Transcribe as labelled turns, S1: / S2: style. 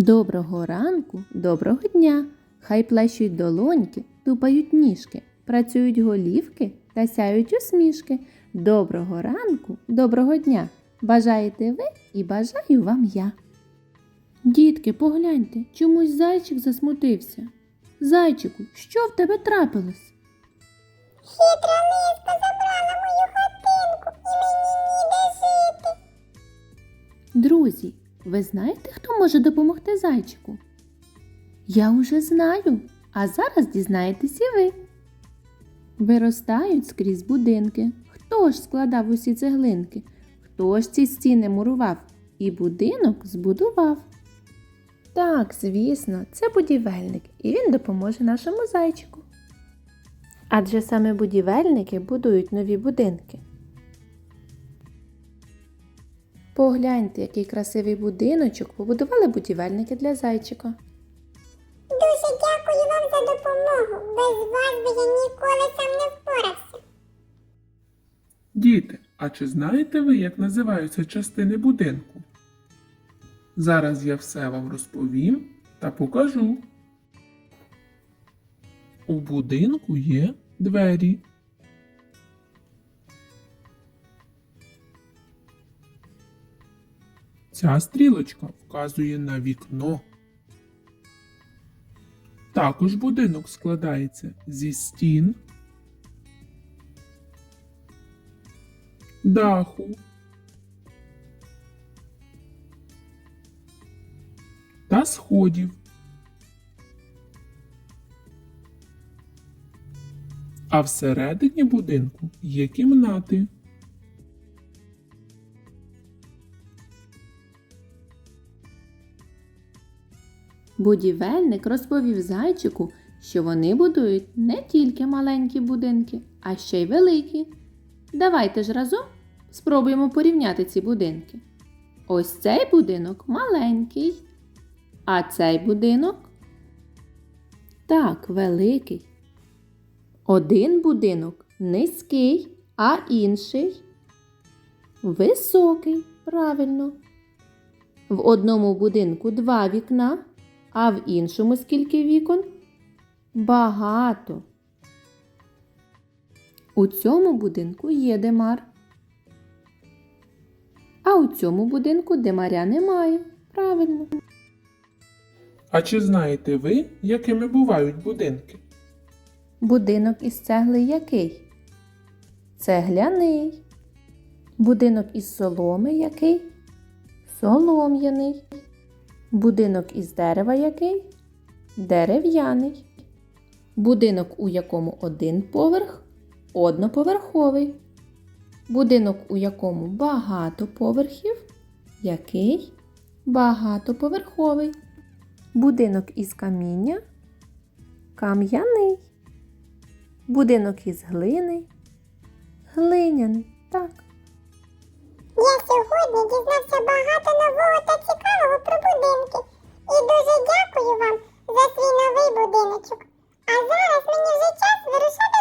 S1: Доброго ранку, доброго дня. Хай плещуть долоньки, тупають ніжки, працюють голівки та сяють усмішки. Доброго ранку, доброго дня. Бажаєте ви і бажаю вам я. Дітки, погляньте, чомусь зайчик засмутився. Зайчику, що в тебе трапилось?
S2: Хитра лиска забрала мою хатинку і мені ніде жити.
S1: Друзі, ви знаєте, хто може допомогти зайчику? Я уже знаю, а зараз дізнаєтесь і ви. Виростають скрізь будинки. Хто ж складав усі цеглинки? Хто ж ці стіни мурував і будинок збудував? Так, звісно, це будівельник, і він допоможе нашому зайчику. Адже саме будівельники будують нові будинки. Погляньте, який красивий будиночок побудували будівельники для зайчика.
S2: Дуже дякую вам за допомогу. Без вас би я ніколи сам не впорався.
S3: Діти, а чи знаєте ви, як називаються частини будинку? Зараз я все вам розповім та покажу. У будинку є двері. Ця стрілочка вказує на вікно. Також будинок складається зі стін, даху, та сходів. А всередині будинку є кімнати.
S1: Будівельник розповів зайчику, що вони будують не тільки маленькі будинки, а ще й великі. Давайте ж разом спробуємо порівняти ці будинки. Ось цей будинок маленький, а цей будинок так, великий. Один будинок низький, а інший високий. Правильно. В одному будинку два вікна, а в іншому скільки вікон? Багато. У цьому будинку є демар. А у цьому будинку демаря немає. Правильно.
S3: А чи знаєте ви, якими бувають будинки?
S1: Будинок із цегли який? Цегляний. Будинок із соломи який? Солом'яний. Будинок із дерева який? Дерев'яний. Будинок, у якому один поверх одноповерховий. Будинок, у якому багато поверхів, який? Багатоповерховий. Будинок із каміння кам'яний. Будинок із глини глиняний. Так.
S2: Я сьогодні А зараз мені вже час вирушати